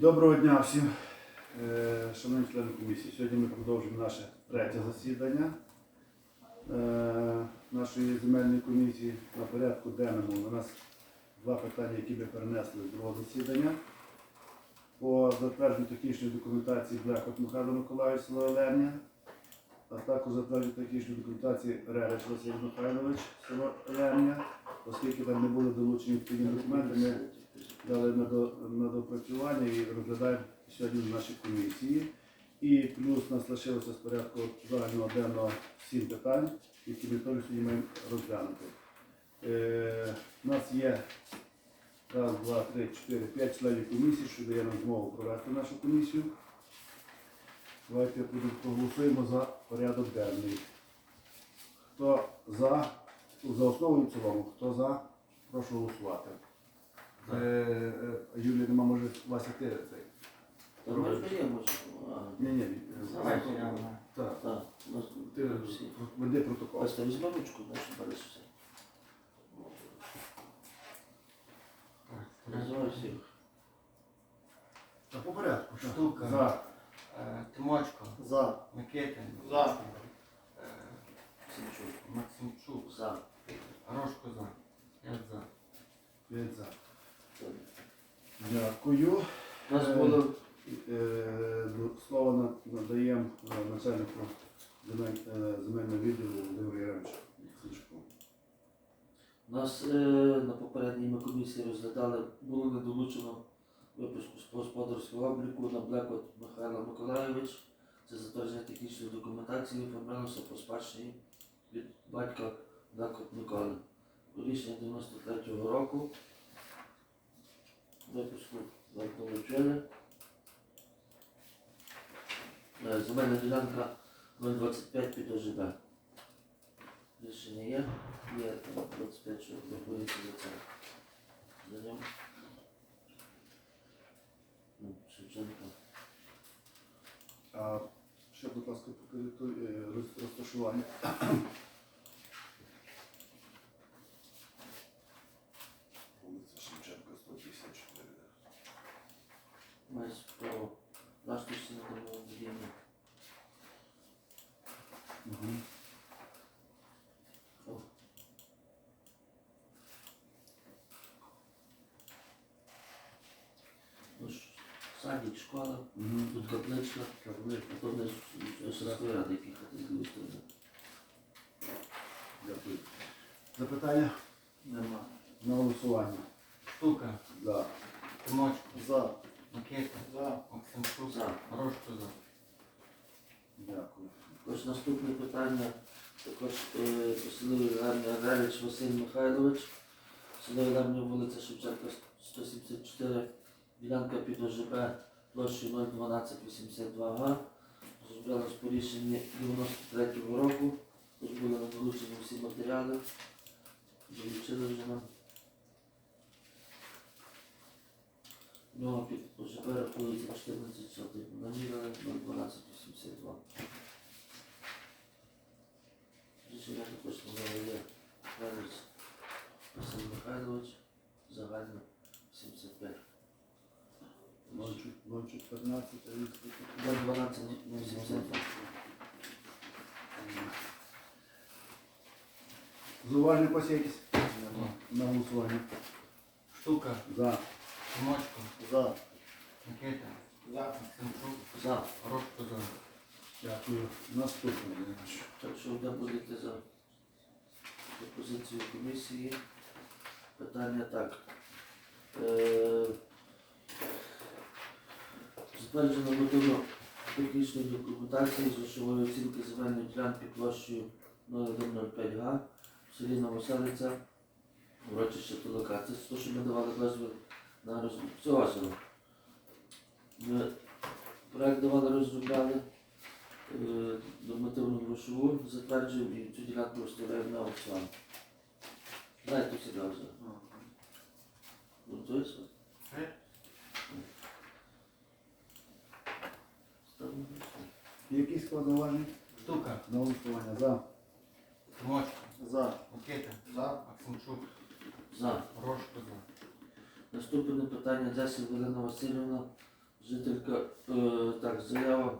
Доброго дня всім, Е, шановні члени комісії. Сьогодні ми продовжуємо наше третє засідання е, нашої земельної комісії. На порядку денному у нас два питання, які ми перенесли з другого засідання. По затвердженню технічної документації Блекот Михайло Миколаївич село а також затвердженню технічної документації Рерич Василь Михайлович село Оленя, оскільки там не були долучені відповідні документи, ми дали на, до, на допрацювання і розглядаємо сьогодні в нашій комісії. І плюс у нас лишилося з порядку загального денного сім питань, які ми теж сьогодні маємо розглянути. Е, у нас є раз, два, три, чотири, п'ять членів комісії, що дає нам змогу провести нашу комісію. Давайте проголосуємо за порядок денний. Хто за, за основу і цілому, хто за, прошу голосувати. Е, е, Юлія нема, може Вася ти цей. Та ми ж є, може. а, Ні, ні, Давай, так. Так, ну, Ти всі. веди протокол. Там візьми ручку, дальше береш все. Називай всіх. Та по порядку. так. Штука. За. Е, Тимочко. За. Микитин. За. Е, Максимчук. За. Рожко за. Я за. П'ять за. Дякую. Нас було Е, ну, Слово надаємо е, начальнику земель- е, земельного відділу Володимиру Яремчу. У нас е, на попередній ми комісії розглядали, було не долучено випуску з господарського обліку на Блекот Михайло Миколайович. Це затвердження технічної документації оформлялося по спадщині від батька Блекот Миколи. Рішення 93-го року. Випуску не долучили. Е, Земельна ділянка 025 під ОЖБ. Рішення є. Є там 25, що рахується за це. За ним. Ну, Шевченко. А ще, будь ласка, покажіть той, е, роз- розташування. Вулиця Шевченка, 154. Має про власності на тому будівлі. Угу. Садик, школа, Угу. тут капличка, не сільської ради їхати з другої сторони. Дякую. Запитання Нема. на голосування. Штука. За. Тимочко. За. Микитин. За. Максимчук. За. Рожко за. Дякую. Також наступне питання. Також е, по селу Василь Михайлович. Село Іларня, вулиця Шевченка, 174, ділянка під ОЖБ площею 01282 га. Розроблялось по рішенні 93-го року. Тож були надолучені всі матеріали. Долучили вже нам. Нього під ОЖБ рахується 14 сотих. Намірили 01282. Рішення також нове є. Верес Василь Михайлович, загально 75. 014, До 12 не 72. Зауваження когось є якісь Нема. на голосування. Штука. За. Тимочко. За. Микитин. За. Максимчук. За. Рожко за. Дякую. Наступне. Так що будете за пропозицію комісії. Питання так. Е, Затверджено готово технічної документації з грошової оцінки земельної ділянки площею 0105 га в селі Новоселиця, урочище Толока. Це те, що ми давали дозвіл на розробку цього села. Ми проект давали розробляли е, нормативну грошову затверджуємо і цю ділянку виставляємо на аукціон. Знаєте всі вже. Готується? Е? Ставимо склади зауваження? Штука. На голосування. За. Тимочко. За. Микитин. За. Максимчук. За. Рожко за. Наступне питання Дзесів Галина Васильівна Жителька, е, так, заява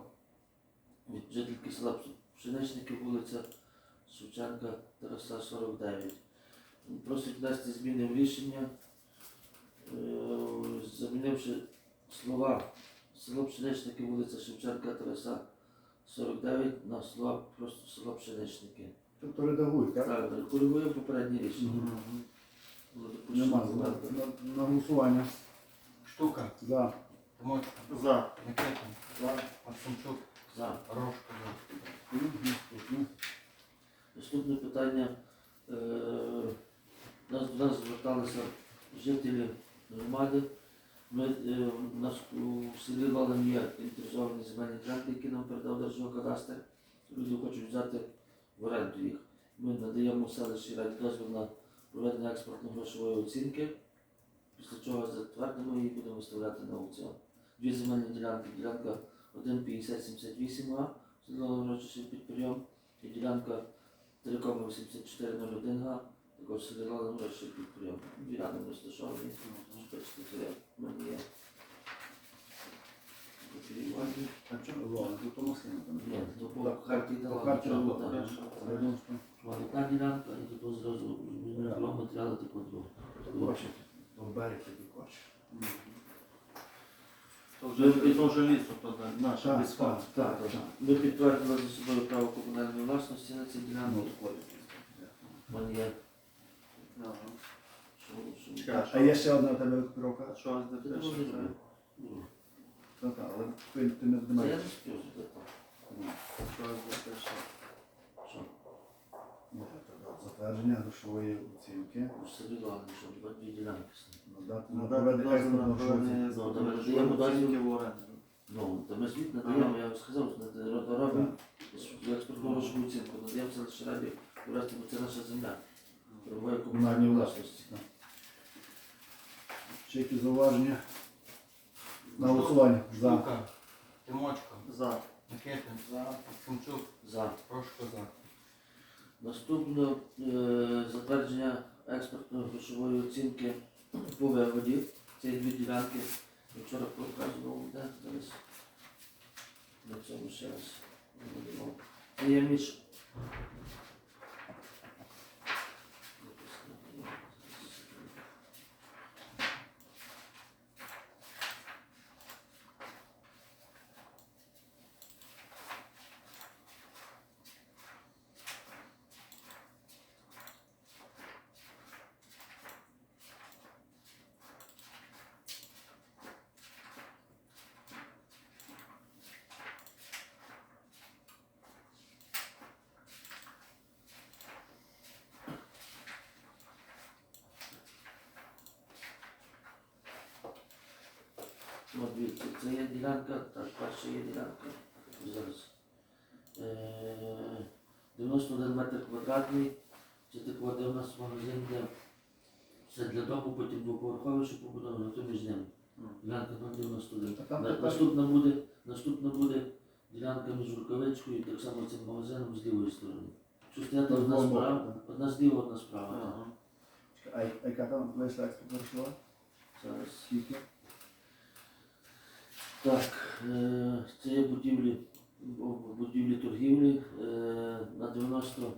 від жительки села Пшеничники, вулиця Шевченка, Тараса 49. Просить внести зміни в рішення, е, замінивши слова село Пшеничники, вулиця Шевченка, Тараса 49 на слова просто село Пшеничники. Тобто редагують, так? Так, коригуємо попереднє рішення. Мгм. Нема. помилка. На, на, на голосування. Штука. За. Тимочка. За. Микитин. За. Максимчук. За. Рожко за. Ну, наступне. Наступне питання. Е, Нас до нас зверталися жителі громади. Ми, е, у нас у селі Лалем є інтеризовані земельні ділянки, які нам передав Держгеокадастр. Люди хочуть взяти в оренду їх. Ми надаємо селищі раді дозвіл на проведення експортно-грошової оцінки, після чого затвердимо її будемо виставляти на аукціон. Дві земельні ділянки. Ділянка 1,5078 га, село урочище підприєм, і ділянка 3,8401А, також село урочище підприєм. Дві рани розташовані, шпички мене є. А чому? Ладно, тут тому. Ні, то по карті дала. карті так, було, так. так. Я думав, що- Одна ділянка, і тут зразу Реально. матеріали таку другу. Хоче. Берег тобі хоче. То вже і то вже лісо, то да, наше Так, без так, так, так. Ми підтвердили за собою право комунальної власності на ці Ну, ділянки. коли. Вон є. Ага. Що, що... Чекай, А є ще одна у тебе? А що не Ти пише? Так, так, але ти, ти не Це я не спів зробити. Що не пише? Що? Затвердження грошової оцінки. Серйозно, що два дві ділянки. Надати на Надати проведення на експортного проведення Ну, даємо дозвіл. оцінки. Ну, та ми звіт надаємо, я вам сказав, що не робимо експортну грошову оцінку, надаємо це лише раді врасти, бо це наша земля. Правової комунальної власності. Чи які зауваження? На голосування. За. Штука. Тимочка. За. Микитин. За. Максимчук. За. Рожко за. Наступне е, затвердження експортної грошової оцінки по вигоді. Це дві ділянки. Я вчора показував, де зараз. На цьому ще раз. Це є між. От це є ділянка, так, перша є ділянка. Зараз. Е, 91 метр квадратний. Це тако, де у нас магазин, де все для дому, потім двоповерхове, що побудовано, то між ними. Ділянка 091. На- тепер- Наступна буде, наступна буде ділянка між рукавичкою так само цим магазином з лівої сторони. Що стояти одна справа, одна зліва, одна справа. Ага. А яка там вийшла експортна? Зараз. Скільки? Так, це є будівлі, будівлі торгівлі е, на 90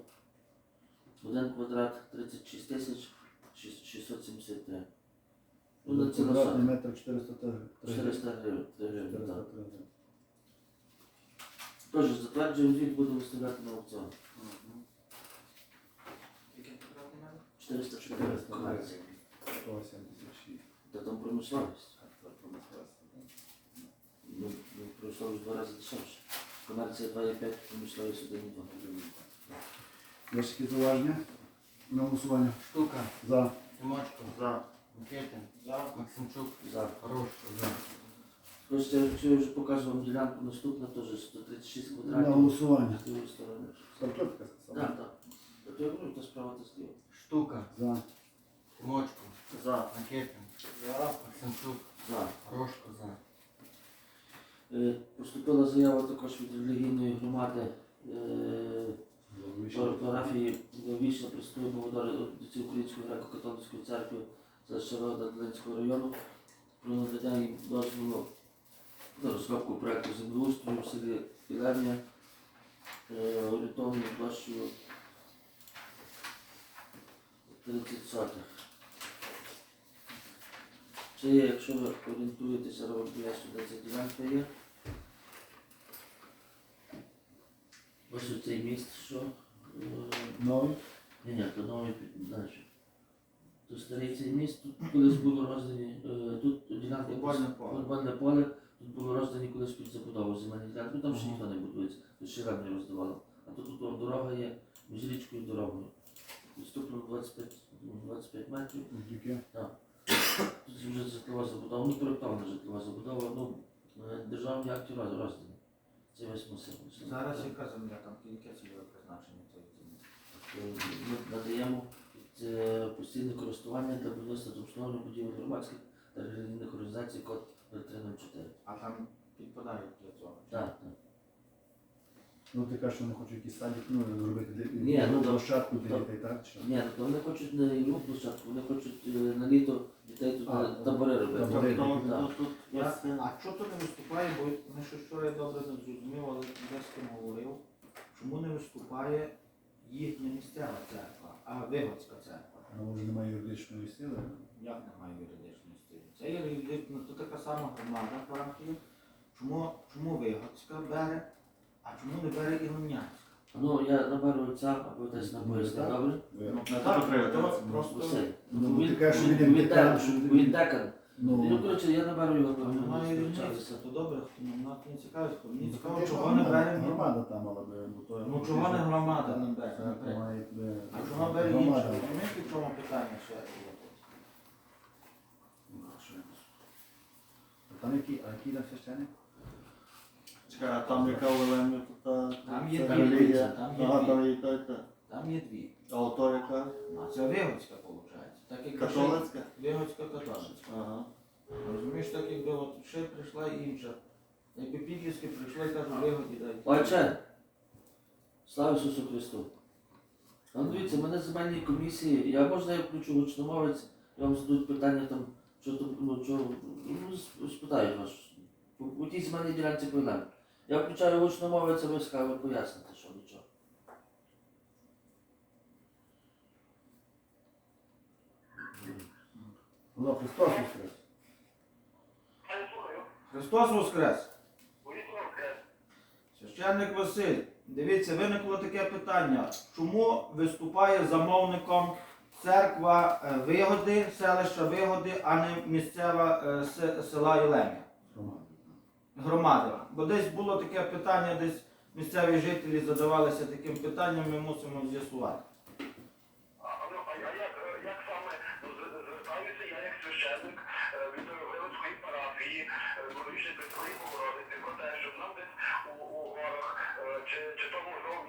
1 квадрат 36 тисяч 673. Ну, це квадратний метр 400 гривень. Тож затверджуємо звіт, буде виставляти на аукціон. 400 400 486. Та там промисловість. Промисловість. Ну, ну, промисловість в два рази дешевше. Комерція 2,5, промисловість 1,2. Є ще які зауваження? На голосування. Штука. За. Тимочка. За. Микитин. За. Максимчук. За. Рожко за. Я якщо я вже показував вам ділянку наступна, теж 136 На квадратів. голосування. З лівої сторони. Стартовка. Так, так. Тобто я говорю, то справа то зліва. Штука. За. Тимочка. За. Микитин. За. Максимчук. За. Рожко за. Е, Поступила заява також від релігійної громади фотографії вічно представимо водиці Української греко-католицької церкви за Шарода Долинського району про надання їм дозволу розробку проекту землеустрою в селі Ілерня е, орієнтовною площею 30 сотих. Це є, якщо ви орієнтуєтеся, робимо де ця ділянка є. Ось оцей міст, що е, Новий? ні, ні, то новий далі. То старий цей міст, тут колись було роздані, е, тут ділянка Футбольне поле. тут було роздані колись під забудову земельні ділянки, ну там ще ніхто не будується, тут ще рано роздавало. А тут тут дорога є між річкою і дорогою. Відступно 25, ну, 25 метрів. Яке? Тут вже житлова забудова, ну проєктована житлова забудова, ну е, державні акти роз- роздані. Це масив. Зараз яка земля, там яке цільове призначення цієї землі? Ми надаємо е, постійне користування для будівництва та обслуговування будівель громадських та релігійних організацій код 304. А там підпадають для цього. Так, так. Ну ти кажеш, що вони хочуть якийсь садик, ну, зробити для- Ні, ну, площадку то- для дітей, так? Чи? Ні, ну то вони хочуть не ігрову площадку, вони хочуть е, на літо дітей тут А, е, табори робити. табори. Тобто, так. Тут, тут, Я, а чого то не виступає, бо ми ще вчора я добре не зрозумів, але десь з ким говорив, чому не виступає їхня місцева церква, а Вигодська церква. Вона вже немає юридичної сили. Як немає юридичної стилі? Це є юридична, то така сама громада парафії. Чому, чому Вигодська бере, а чому не бере Іломнянська? Ну, я наберу отця, або десь на поясні, Так. добре? Ну, на так, треба то просто Все. Ну, Він- ти кажеш, що він- він декан, що він- Він декан. Ну, Ну, коротше, я наберу його, Там бо ми немає не різниці, то добре, ну, нас не цікавить, мені ну, цікаво, чого не бере. Громада там мала би, бо то... Ну чого не громада не Це бере? має би- А чого бере інше? громада. Розумієте, в чому питання ще? Ну, що я- Там який, а який там священник? Чекай, а там яка Олена, то та... Там є дві, там є Ага, дві. там є та, та. Там є дві. А ото яка? А це Вигодська, виходить. Так як Католицька? Вигодська католицька. Ага. Розумієш, так якби от ще прийшла інша. Якби підліски прийшли і кажуть, вигоді дайте. Отче, слава Ісусу Христу. Ну, дивіться, мене земельні комісії, я можна я включу гучномовець, і вам зададуть питання там, що то, ну, що, ну, спитають вас. У, у тій земельній ділянці проблем. Я включаю гучномовець, а ви скажете, поясните, що нічого. Алло, Христос Воскрес. Христос Воскрес! Священник Василь, дивіться, виникло таке питання. Чому виступає замовником церква е, Вигоди, селища Вигоди, а не місцева е, села Єлемія? Громади. Бо десь було таке питання, десь місцеві жителі задавалися таким питанням, ми мусимо з'ясувати. А, ну, а я як, е, саме ну, звертаюся, я як священник е, від Вилицької парафії, Бородичної Пресвої Богородиці, про те, щоб нам у, горах, е, чи, чи то можливо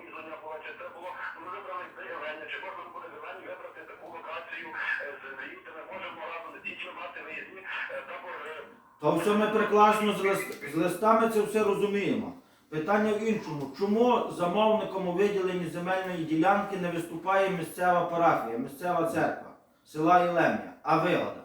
було, чи це було, ну, ми вибрали заявлення, чи можна буде зелені вибрати таку локацію е, землі, де можемо разом з дітьми мати виїзні То все ми прекрасно з, лист, з листами це все розуміємо. Питання в іншому. Чому замовником у виділенні земельної ділянки не виступає місцева парафія, місцева церква села Єлемія, а вигода?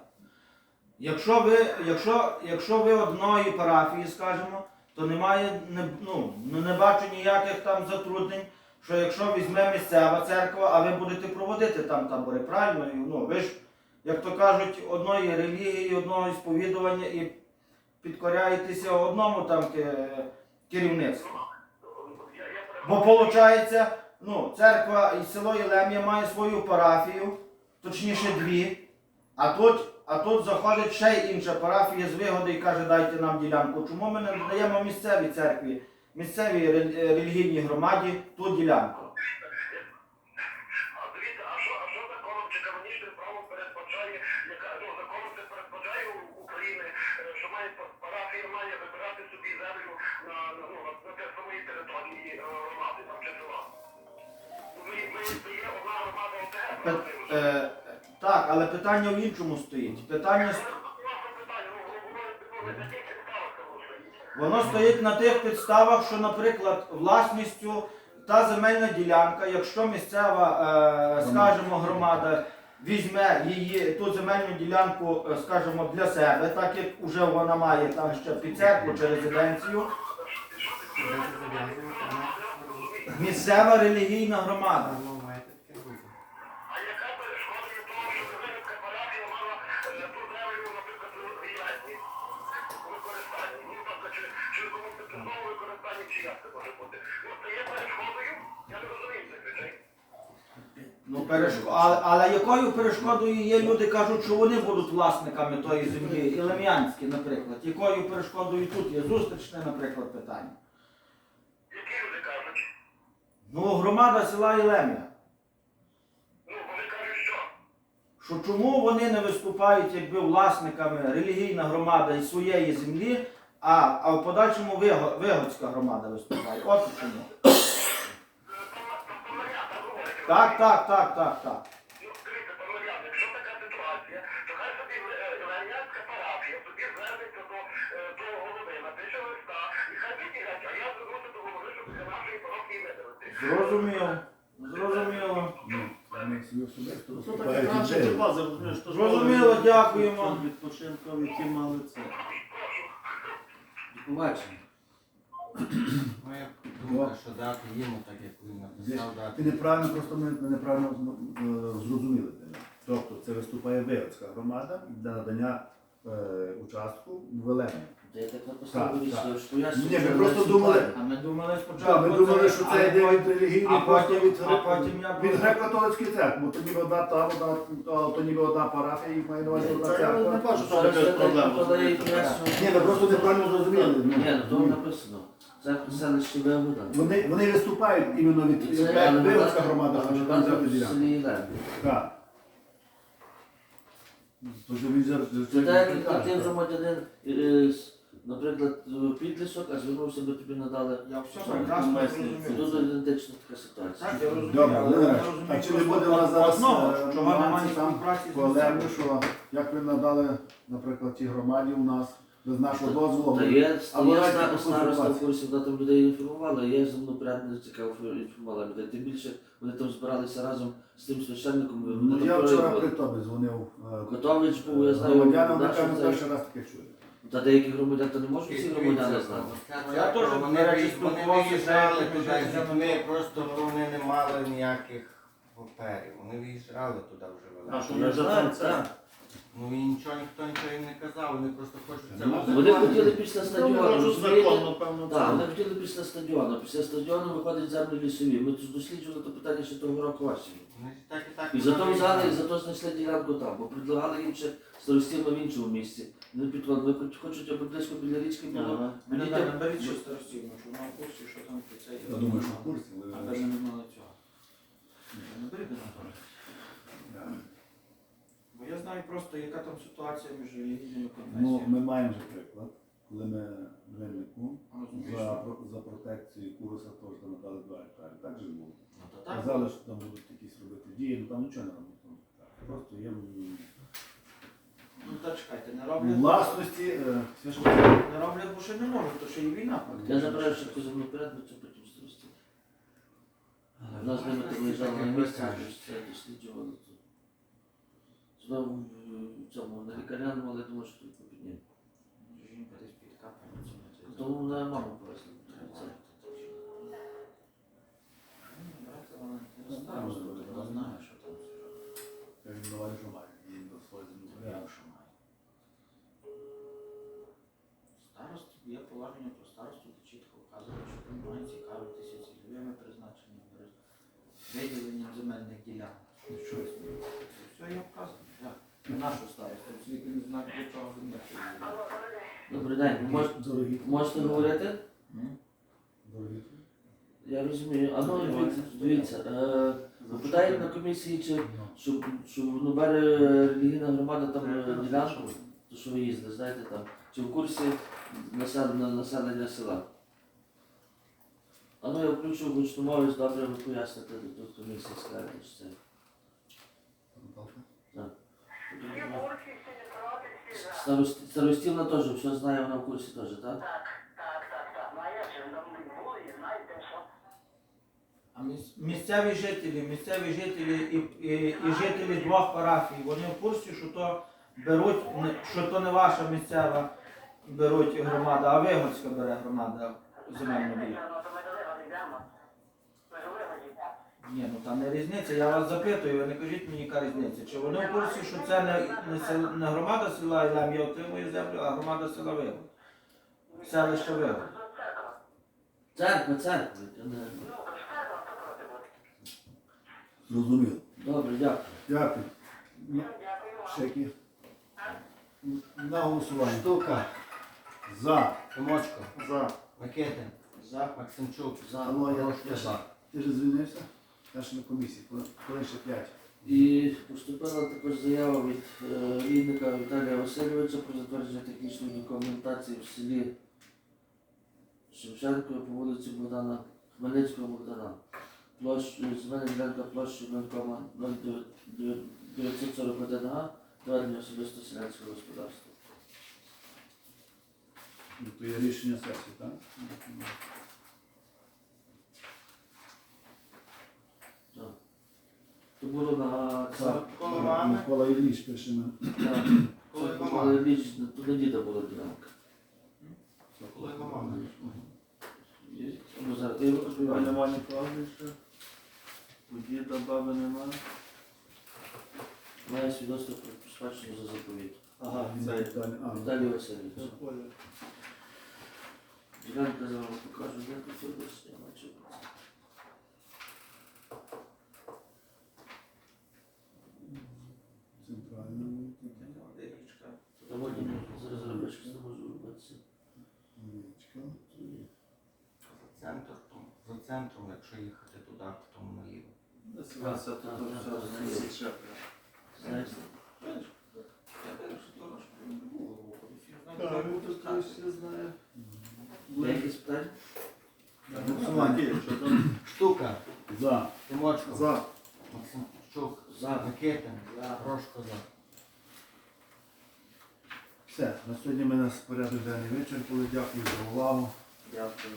Якщо ви, якщо, якщо ви одної парафії, скажімо, то немає, не, ну, не бачу ніяких там затруднень, що якщо візьме місцева церква, а ви будете проводити там табори, правильно? Ну, ви ж, як то кажуть, одної релігії, одного сповідування і підкоряєтеся одному там ке- керівництву. Бо виходить, ну, церква і село Єлемія має свою парафію, точніше дві, а тут, а тут заходить ще інша парафія з вигоди і каже, дайте нам ділянку. Чому ми не даємо місцевій церкві, місцевій релігійній громаді ту ділянку? Правда? е, так, але питання в іншому стоїть. Питання воно стоїть. На тих підставах, що, наприклад, власністю та земельна ділянка, якщо місцева, е, скажімо, громада візьме її ту земельну ділянку, е, скажімо, для себе, так як вже вона має там ще під церкву чи резиденцію. Місцева релігійна громада. Ну, перешко... але, але якою перешкодою є люди кажуть, що вони будуть власниками тої землі, і Лем'янські, наприклад. Якою перешкодою тут є зустрічне, наприклад, питання. Які люди кажуть? Ну, громада села Ілем'я. Ну, вони кажуть, що? Що чому вони не виступають якби власниками релігійна громада із своєї землі, а, а в подальшому Виго- Вигодська громада виступає. От чому. Так, так, так, так, так. Ну, дивіться, пане Мар'ян, якщо така ситуація, то хай собі Іванянська парафія собі звернеться до, е, до голови, напише листа, і хай відділять, а я звернуся до голови, щоб для нашої парафії видалити. Зрозуміло. Зрозуміло. Ну, наша база, розумієш, то Зрозуміло, дякуємо. Відпочинком, які мали це. До побачення. Думка, що дати йому, так як він написав, дати. Ти неправильно, просто ми неправильно е, зрозуміли тебе. Тобто це виступає Вигодська громада для надання е, участку в Велені. Та я так написав, Так, вирішив, що я Ні, ми просто думали- А ми думали спочатку. ми думали, що це йде від релігійних, а просто потім- від, а потім я від просто- греко-католицької церкви, бо то ніби одна та, одна, то, то ніби одна парафія, їх має на увазі одна Це я не церква. бачу, що проблема. Ні, ми просто неправильно зрозуміли. ну. Ні, ну то написано. Це селище Вигода. Вони, вони виступають іменно від це, але Вигодська громада, але хоче вона там взяти ділянку. селі Ілем. Так. Тож він зараз Це так, як ти громадянин, е, з, наприклад, підлісок, а звернувся би тобі надали. Я все прекрасно. Тут розумію. ідентична така ситуація. Так, я розумію. Добре, але я розумію а чи не буде у нас зараз, одного, е, чого немає нюансів там співпраці з що як ви надали, наприклад, тій громаді у нас без нашого дозволу. Та є, Або є навіть ста- староста в ситуацію. курсі, вона там людей інформувала, є земнопорядник цікаво інформувала людей. Тим більше вони там збиралися разом з тим священником. Вони Ну, там я вчора при тобі дзвонив. е, Котович був, я знаю, Громадянам, вони наш кажуть, цей- перший раз таке чую. Та деякі громадяни, то не можуть всі громадяни знати. Я теж, Вони, до речі, вони спілкувався виїжджали туди з просто вони не мали ніяких паперів. Вони виїжджали туди вже А що Я ми вже знаю, так. Ну і нічого ніхто нічого їм не казав, вони просто хочуть це Ну, Вони хотіли після Ну, стадіону. можу розумієте? законно, певно, Так, вони хотіли після стадіону. Після стадіону виходять землі лісові. Ми тут досліджували то питання ще того року осінь. Вони ж так і так. І зато взяли, і зато знайшли ділянку там, бо предлагали їм ще старостів в іншому місці. Вони підходили, хоч- хочуть, аби близько біля річки було. Мене Мені так там- наберіть ще старостів, що вона в курсі, що там про це. Я думаю, що в курсі. але- А не мали цього. Ні, Наберіть мене теж. Да. Бо я знаю просто, яка там ситуація між релігійними Ну, конфесіями. ми маємо вже приклад, коли ми Виннику Розумієш? за, про- за протекцію куруса теж там надали 2 гектари. Так же було. Ну, то так. Казали, що там будуть якісь робити дії, ну там нічого не робить. Просто є м, Ну та чекайте, не роблять. власності е, священника. Не роблять, бо ще не можуть, то ще і війна. Я забираю ще землепорядницю, потім старостів. У нас ними там виїжджали на місце, це досліджували тут. Знову цьому на лікарняному, але думаю, що тут попідні. Жінка десь під цьому. Тому на маму повезли. Це. Ну, брати вона не знає, що тут, вона знає, що там. Я він давай, що має. Він до своєї землі. Я що маю. Старост, є положення про старосту, де чітко вказано, що він має цікавитися цільовими призначеннями, виділенням земельних ділянок. Ну, що ви смієте? Все є вказано. як? На нашу старосту, світ не знає, для чого земля. Добрий день. Мож- Дорогі. можете говорити? Дорогі. Я розумію. А ну дивіться. Е, на комісії, чи щоб, щоб ну, бере релігійна громада там е, ділянку, то що ви їздите, знаєте там, чи в курсі населення, населення села. А ну я включу гучномовець, добре ви поясните до комісії скажете, що це. Всі в курсі, всі. Старості, старостівна теж все знає, вона в курсі теж, так? Так, так, так, так. Ну, а як же, там знаєте, що? А міс- місцеві жителі, місцеві жителі і, і, і жителі двох парафій, вони в курсі, що то беруть, не- що то не ваша місцева беруть громада, а Вигодська бере громада земельну ділянку. Ні, ну там не різниця, я вас запитую, ви не кажіть мені, яка різниця. Чи вони в курсі, що це не, не, сел- не громада села Ілем'я отримує землю, а громада села Вигод. Селище Вигод. Церква, церква. це не- Зрозуміло. Добре, дякую. Дякую. Ну, Ще які? На голосування. Штука, За. Тимочко, За. Микитин, За. Максимчук, За. Алло, я, я, за. ти ж звільнився? Я ще на комісії, коли ще п'ять. І поступила також заява від е, рідника Віталія Васильовича про затвердження технічної документації в селі Шевченко по вулиці Богдана Хмельницького Богдана. Площ, земельна ділянка площі 0,941 га, доведення особисто селянського господарства. Ну, то є рішення сесії, так? То було на. Так. Коло мами? Микола Ілліч пише. Так, Коли це мама? коли річ, до діда була ділянка. Коли мама? Ну, зараз, А розповідаю. нема нікого більше? У діда баби нема? Має свідоцтво про спадщину за заповідь. Ага. Віталій- а, ну, Віталій Васильович. Я. Ділянка зараз вам покажу, де тут область, я бачу. Центральна. Та воді зараз робиш, не можу робитися. Річка. За центр, то- за центром, якщо їхати туди, потім наліво. Десь тут все. Знаєш? Так, ну тут хтось все знає. Є якісь питання? Голосування. Там? Штука, За. Тимочко, За. Максимчук, За. Микитин, За. Прошко за. Все, на сьогодні ми нас порядок денний вичерпали. Дякую за увагу. Дякую.